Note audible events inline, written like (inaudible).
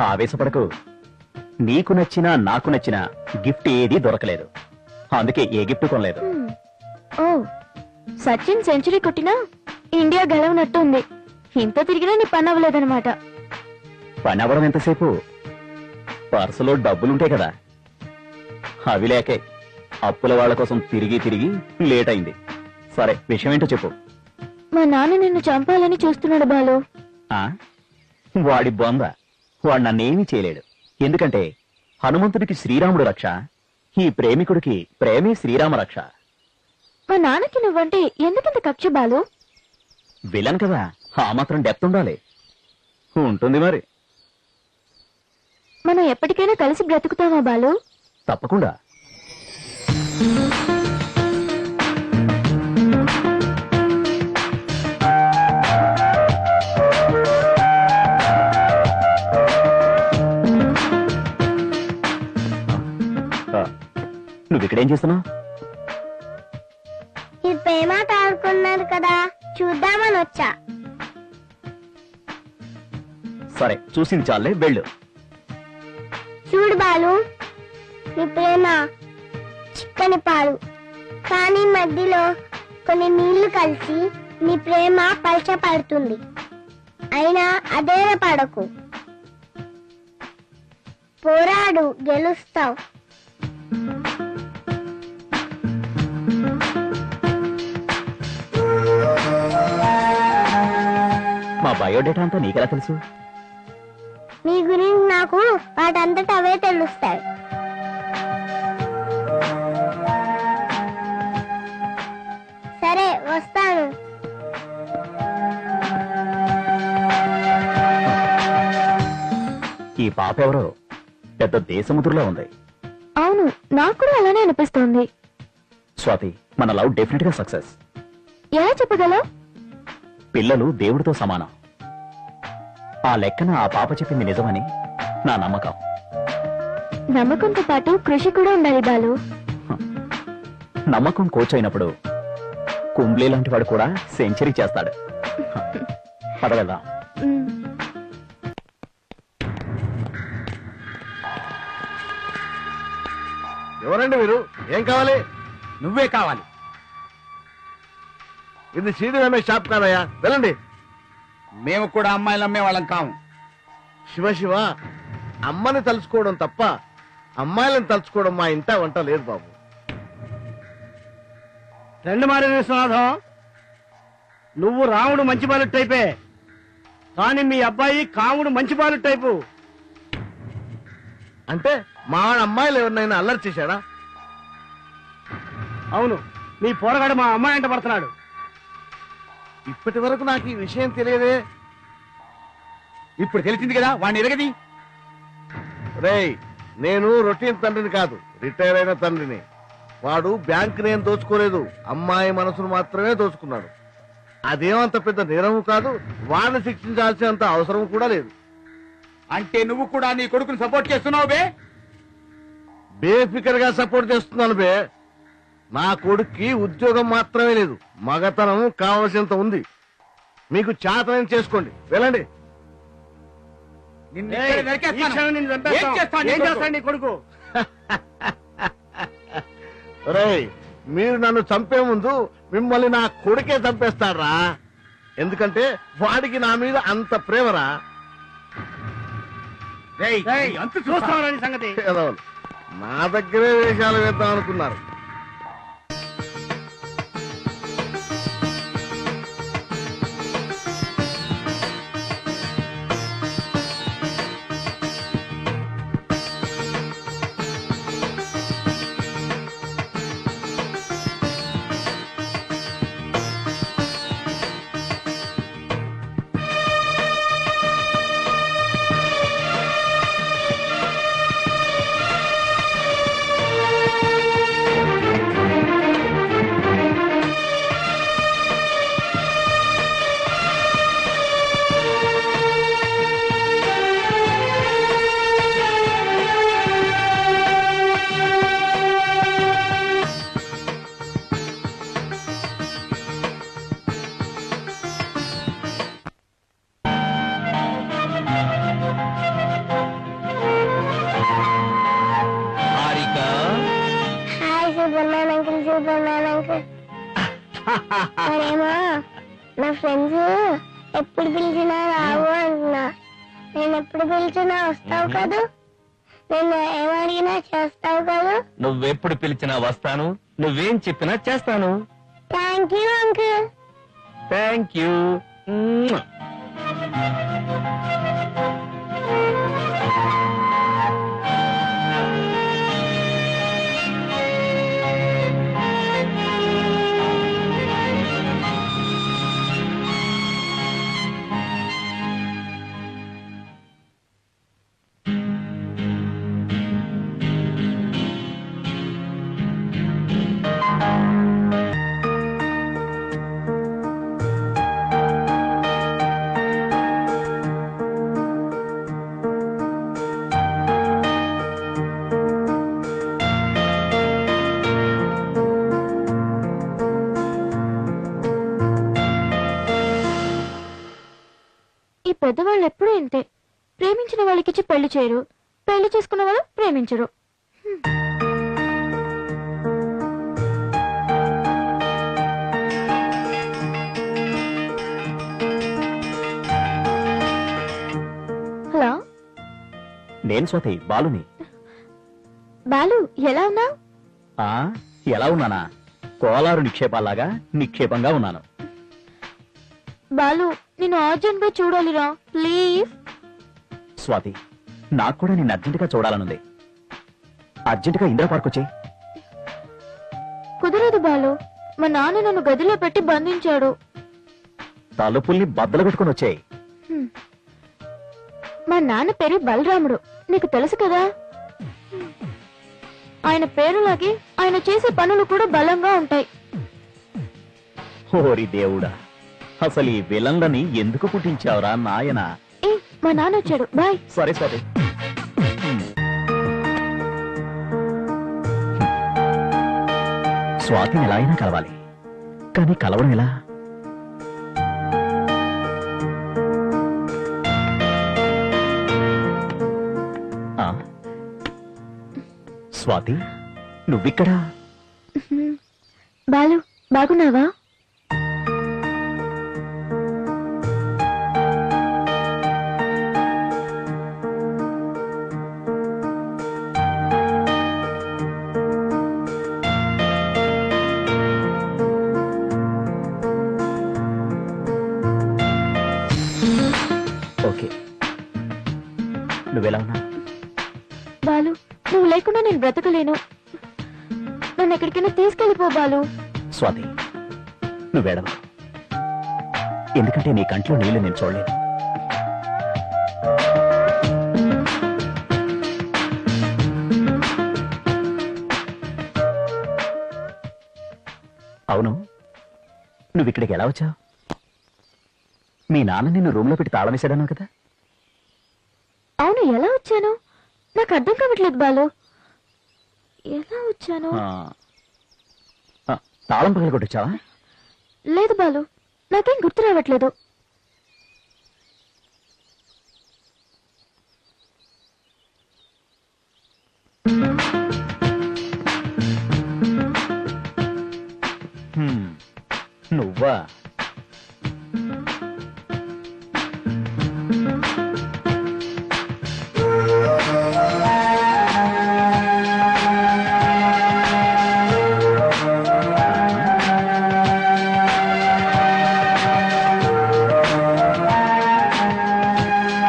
ఆవేశపడకు. నీకు నచ్చినా నాకు నచ్చిన గిఫ్ట్ ఏదీ దొరకలేదు. అందుకే ఏ గిఫ్ట్ కొనలేదు. ఓ సచిన్ సెంచరీ కొట్టినా ఇండియా గెలవనట్టు ఉంది ఇంత తిరిగినా నీ పని అవ్వలేదన్నమాట. పని అవ్వడం ఎంతసేపు? పర్సులో డబ్బులుంటాయి కదా. అవి లేకే అప్పుల వాళ్ళ కోసం తిరిగి తిరిగి లేట్ అయింది సరే విషయం ఏంటో చెప్పు. మా నాన్న నిన్ను చంపాలని చూస్తున్నాడు బాలు. ఆ? వాడి బొంద. వాడు నన్నేమీ చేయలేడు. ఎందుకంటే హనుమంతుడికి శ్రీరాముడు రక్ష ఈ ప్రేమికుడికి ప్రేమే శ్రీరామ రక్ష. మా నాన్నకి నువ్వంటే ఎందుకంత కక్ష బాలు? విలన్ కదా ఆ మాత్రం డెప్త్ ఉండాలి. ఉంటుంది మరి. మనం ఎప్పటికైనా కలిసి బ్రతుకుతామా బాలు? తప్పకుండా. ఇక్కడేం చేస్తున్నావు? ఈ ప్రేమాట ఆడుకున్నారు కదా చూద్దామని వచ్చా. సరే చూసింది చాలే వెళ్ళు. చూడు బాలు నీ ప్రేమ చిక్కని పాలు. కానీ మధ్యలో కొన్ని నీళ్ళు కలిసి నీ ప్రేమ పలచపడుతుంది అయినా అదే పడకు. పోరాడు గెలుస్తావు. బయోడేటా అంతా నీకెలా తెలుసు? నీ గురించి నాకు వాటంతట అవే తెలుస్తాయి. సరే వస్తాను. ఈ పాప ఎవరో? పెద్ద దేశముద్రులా ఉంది. అవును నాకు కూడా అలానే అనిపిస్తోంది. స్వాతి మన లవ్ డెఫినెట్గా సక్సెస్. ఎలా చెప్పగలవు? పిల్లలు దేవుడితో సమానం. ఆ లెక్కన ఆ పాప చెప్పింది నిజమని నా నమ్మకం. నమ్మకంతో పాటు కృషి కూడా ఉండాలి బాలు. నమ్మకం కోచ్ అయినప్పుడు కుంబ్లే లాంటి వాడు కూడా సెంచరీ చేస్తాడు. పదవెళ్దాం. ఎవరండి మీరు? ఏం కావాలి? నువ్వే కావాలి. ఇది సీడీ రమేష్ షాప్ కాదయ్యా. వెళ్ళండి. మేము కూడా అమ్మాయిలు అమ్మే వాళ్ళం కాము. శివ శివ అమ్మని తలుచుకోవడం తప్ప అమ్మాయిలను తలుచుకోవడం మా ఇంట వంట లేదు బాబు. రెండు మారి విశ్వనాథం నువ్వు రాముడు మంచి బాలు టైపే కానీ మీ అబ్బాయి కాముడు మంచి బాలు టైపు. అంటే మా వాడు అమ్మాయిలు ఎవరినైనా అల్లరి చేశాడా? అవును నీ పోరగాడు మా అమ్మాయి అంట పడుతున్నాడు. ఇప్పటి వరకు నాకు ఈ విషయం తెలియదే. ఇప్పుడు తెలిసింది కదా వాడిని ఎరగది. రేయ్ నేను రొటీన్ తండ్రిని కాదు రిటైర్ అయిన తండ్రిని. వాడు బ్యాంక్ నేను దోచుకోలేదు అమ్మాయి మనసును మాత్రమే దోచుకున్నాడు. అదేమంత పెద్ద నేరము కాదు వాడిని శిక్షించాల్సినంత అవసరం కూడా లేదు. అంటే నువ్వు కూడా నీ కొడుకుని సపోర్ట్ చేస్తున్నావు బే? బేఫికర్గా సపోర్ట్ చేస్తున్నాను బే. నా కొడుక్కి ఉద్యోగం మాత్రమే లేదు మగతనం కావలసినంత ఉంది మీకు చాతనం చేసుకోండి వెళ్ళండి నిన్ను ఏయ్, ఇక్కడే ఈ నరికేస్తాను. క్షణం నిన్ను చంపేస్తాం. ఏం చేస్తావు నీ ఏం కొడుకు? చేస్తాడు నీ కొడుకు (laughs) రేయ్ మీరు నన్ను చంపే ముందు మిమ్మల్ని నా కొడుకే చంపేస్తాడ్రా ఎందుకంటే వాడికి నా మీద అంత ప్రేమరా రేయ్, ఏయ్, నీ అంతు చూస్తా. చూస్తావురా నీ సంగతి. నా దగ్గరే వేషాలు వేద్దాం అనుకున్నారు ఎప్పుడు పిలిచినా రావు అంటున్నా. నేను ఎప్పుడు పిలిచినా వస్తావు కదూ? నేను ఏమడిగినా చేస్తావు కదూ? నువ్వెప్పుడు పిలిచినా వస్తాను నువ్వేం చెప్పినా చేస్తాను. Thank you uncle thank you ఇంతే ప్రేమించిన వాళ్ళకిచ్చి పెళ్ళి చేయరు. పెళ్ళి చేసుకున్న వాళ్ళు ప్రేమించరు. హలో. నేను స్వాతి బాలుని. బాలు ఎలా ఉన్నావు? ఆ ఎలా ఉన్నానా? కోలారు నిక్షేపాలాగా నిక్షేపంగా ఉన్నాను. బాలు నేను అర్జెంట్గా చూడాలిరా. ప్లీజ్. స్వాతి నాకు కూడా నిన్ను అర్జెంటుగా చూడాలనుంది. అర్జెంటుగా ఇందిరా పార్క్ వచ్చాయి. కుదరదు బాలు. మా నాన్న నన్ను గదిలో పెట్టి బంధించాడు. తలుపుల్ని బద్దలు కొట్టుకొని వచ్చాయి. మా నాన్న పేరు బలరాముడు. నీకు తెలుసు కదా? ఆయన పేరులాగే ఆయన చేసే పనులు కూడా బలంగా ఉంటాయి. దేవుడా. అసలు ఈ విలన్లని ఎందుకు పుట్టించావురా నాయన? ఏ మా నాన్న వచ్చాడు. బాయ్. సరే సరే. స్వాతిని ఎలా అయినా కలవాలి. కానీ కలవడం ఎలా? ఆ? స్వాతి నువ్విక్కడా? బాలు బాగున్నావా? నన్ను ఎక్కడికైనా తీసుకెళ్ళిపో బాలు. స్వాతి నువ్వేడవ? ఎందుకంటే నీ కంట్లో నీళ్ళు నేను చూడలేను అవును. నువ్వు ఇక్కడికి ఎలా వచ్చావు? మీ నాన్న నిన్ను రూమ్లో పెట్టి తాళం వేసాడన్నావు కదా? అవును ఎలా వచ్చాను? నాకు అర్థం కావట్లేదు బాలు. ఎలా వచ్చాను? తాళం పగల కొట్టొచ్చావా? లేదు బాలు నాకేం గుర్తు రావట్లేదు. నువ్వా?